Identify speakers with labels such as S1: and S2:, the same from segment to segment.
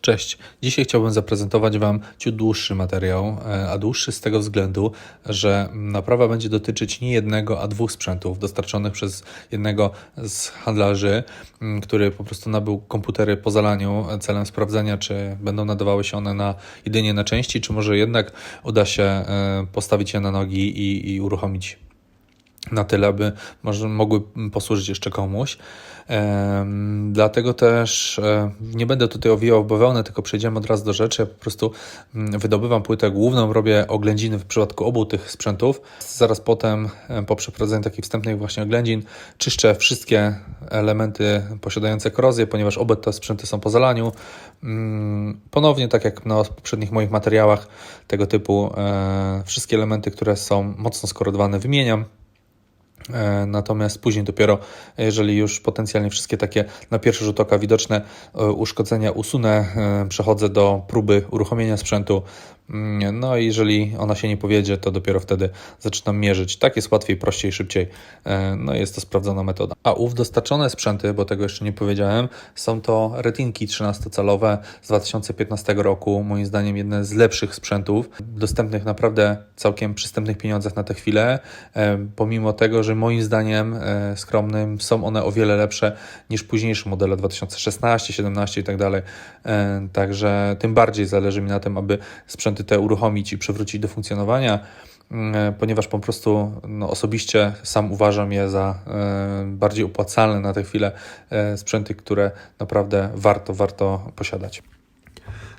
S1: Cześć. Dzisiaj chciałbym zaprezentować Wam ciut dłuższy materiał, e, a dłuższy z tego względu, że naprawa będzie dotyczyć nie jednego, a dwóch sprzętów dostarczonych przez jednego z handlarzy, który po prostu nabył komputery po zalaniu celem sprawdzenia, czy będą nadawały się one na jedynie na części, czy może jednak uda się e, postawić je na nogi i, i uruchomić na tyle, aby może mogły posłużyć jeszcze komuś. Dlatego też nie będę tutaj owijał w bawełnę, tylko przejdziemy od razu do rzeczy. Ja po prostu mm, wydobywam płytę główną, robię oględziny w przypadku obu tych sprzętów. Zaraz potem, po przeprowadzeniu takich wstępnych właśnie oględzin, czyszczę wszystkie elementy posiadające korozję, ponieważ oba te sprzęty są po zalaniu. Mm, Ponownie, tak jak na poprzednich moich materiałach tego typu, e, wszystkie elementy, które są mocno skorodowane, wymieniam. E, Natomiast później dopiero, jeżeli już potencjalnie wszystkie takie na pierwszy rzut oka widoczne e, uszkodzenia usunę, e, przechodzę do próby uruchomienia sprzętu. Mm, No i jeżeli ona się nie powiedzie, to dopiero wtedy zaczynam mierzyć. Tak jest łatwiej, prościej, szybciej. E, No jest to sprawdzona metoda. A ów dostarczone sprzęty, bo tego jeszcze nie powiedziałem, są to retinki 13-calowe z 2015 roku. Moim zdaniem jedne z lepszych sprzętów, dostępnych naprawdę całkiem przystępnych pieniądzach na tę chwilę. E, Pomimo tego, że moim zdaniem e, skromnym są one o wiele lepsze niż późniejsze modele 2016, 17 i tak dalej. Także tym bardziej zależy mi na tym, aby te uruchomić i przywrócić do funkcjonowania, mm, ponieważ po prostu no, osobiście sam uważam je za e, bardziej opłacalne na tę chwilę e, sprzęty, które naprawdę warto, warto posiadać.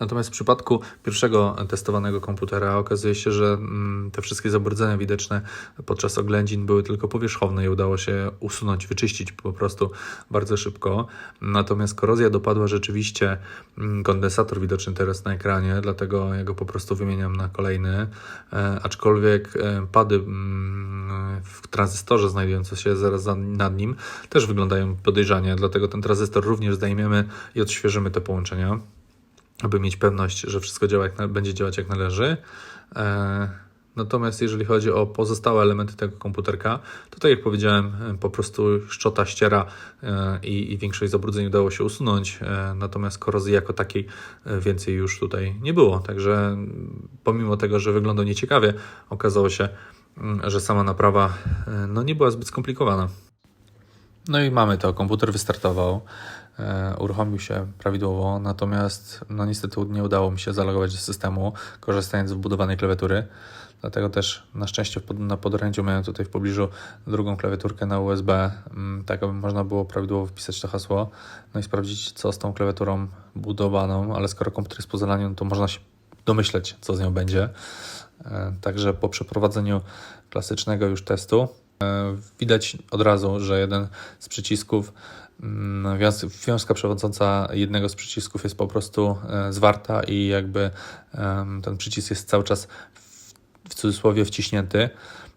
S1: Natomiast w przypadku pierwszego testowanego komputera okazuje się, że mm, te wszystkie zabrudzenia widoczne podczas oględzin były tylko powierzchowne i udało się usunąć, wyczyścić po prostu bardzo szybko. Natomiast korozja dopadła rzeczywiście mm, kondensator widoczny teraz na ekranie, dlatego ja go po prostu wymieniam na kolejny. E, aczkolwiek e, pady mm, w tranzystorze znajdujące się zaraz za- nad nim też wyglądają podejrzanie, dlatego ten tranzystor również zdejmiemy i odświeżymy te połączenia aby mieć pewność, że wszystko działa jak będzie działać jak należy. E, natomiast jeżeli chodzi o pozostałe elementy tego komputerka, to tak jak powiedziałem, e, po prostu szczota ściera e, i, i większość zabrudzeń udało się usunąć, natomiast korozji jako takiej więcej już tutaj nie było. Także mm, pomimo tego, że wyglądał nieciekawie, okazało się, mm, że sama naprawa no, nie była zbyt skomplikowana. No i mamy to. Komputer wystartował, e, uruchomił się prawidłowo, natomiast no niestety nie udało mi się zalogować do systemu, korzystając z wbudowanej klawiatury. Dlatego też na szczęście na podorędziu miałem tutaj w pobliżu drugą klawiaturkę na USB, mm, tak aby można było prawidłowo wpisać to hasło, no i sprawdzić co z tą klawiaturą budowaną, ale skoro komputer jest po zalaniu, no to można się domyśleć co z nią będzie. E, Także po przeprowadzeniu klasycznego już testu Widać od razu, że jeden z przycisków, mm, wiąz- wiązka przewodząca jednego z przycisków jest po prostu e, zwarta i jakby ten przycisk jest cały czas w, cudzysłowie wciśnięty.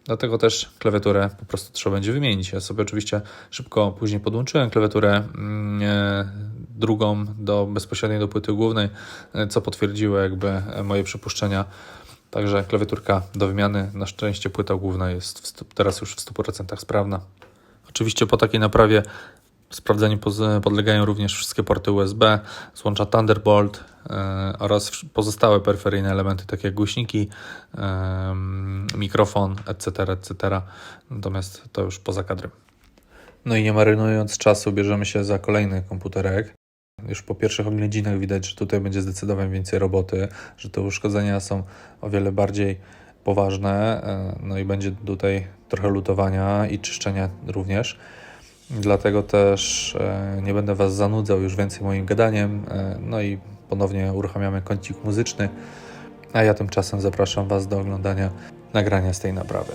S1: Dlatego też klawiaturę po prostu trzeba będzie wymienić. Ja sobie oczywiście szybko później podłączyłem klawiaturę mm, e, drugą do bezpośrednio do płyty głównej, e, co potwierdziło jakby moje przypuszczenia. Także klawiaturka do wymiany. Na szczęście płyta główna jest w stu, teraz już w 100% sprawna. Oczywiście po takiej naprawie sprawdzeniu podlegają również wszystkie porty USB, złącza Thunderbolt e, oraz pozostałe peryferyjne elementy, takie jak głośniki, em, mikrofon, etc., etc. Natomiast to już poza kadrem. No i nie marynując czasu, bierzemy się za kolejny komputerek. Już po pierwszych oględzinach widać, że tutaj będzie zdecydowanie więcej roboty, że te uszkodzenia są o wiele bardziej poważne, e, no i będzie tutaj trochę lutowania i czyszczenia również. Dlatego też e, nie będę Was zanudzał już więcej moim gadaniem. e, No i ponownie uruchamiamy kącik muzyczny, a ja tymczasem zapraszam Was do oglądania nagrania z tej naprawy.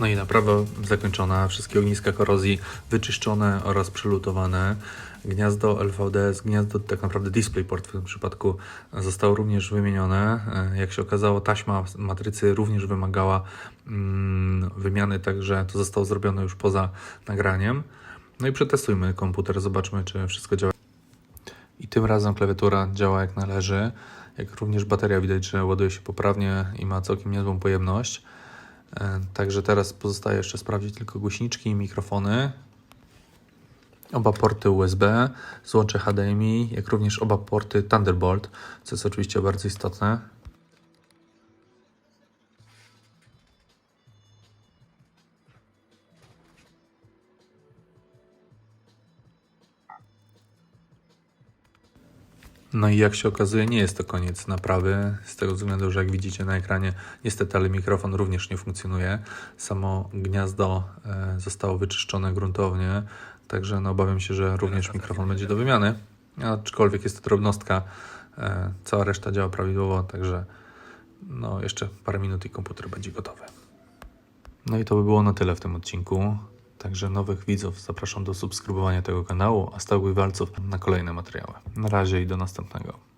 S1: No i naprawa zakończona, wszystkie ogniska korozji wyczyszczone oraz przelutowane. Gniazdo LVDS, gniazdo tak naprawdę DisplayPort w tym przypadku zostało również wymienione. E, Jak się okazało, taśma matrycy również wymagała mm, wymiany, także to zostało zrobione już poza nagraniem. No i przetestujmy komputer, zobaczmy, czy wszystko działa. I tym razem klawiatura działa jak należy. Jak również bateria widać, że ładuje się poprawnie i ma całkiem niezłą pojemność. E, Także teraz pozostaje jeszcze sprawdzić tylko głośniczki i mikrofony. Oba porty USB, złącze HDMI, jak również oba porty Thunderbolt, co jest oczywiście bardzo istotne. No i jak się okazuje, nie jest to koniec naprawy, z tego względu, że jak widzicie na ekranie, niestety, ale mikrofon również nie funkcjonuje. Samo gniazdo e, zostało wyczyszczone gruntownie, także no, obawiam się, że również mikrofon będzie do wymiany. Aczkolwiek jest to drobnostka, e, cała reszta działa prawidłowo, także no, jeszcze parę minut i komputer będzie gotowy. No i to by było na tyle w tym odcinku. Także nowych widzów zapraszam do subskrybowania tego kanału, a stałych walców na kolejne materiały. Na razie i do następnego.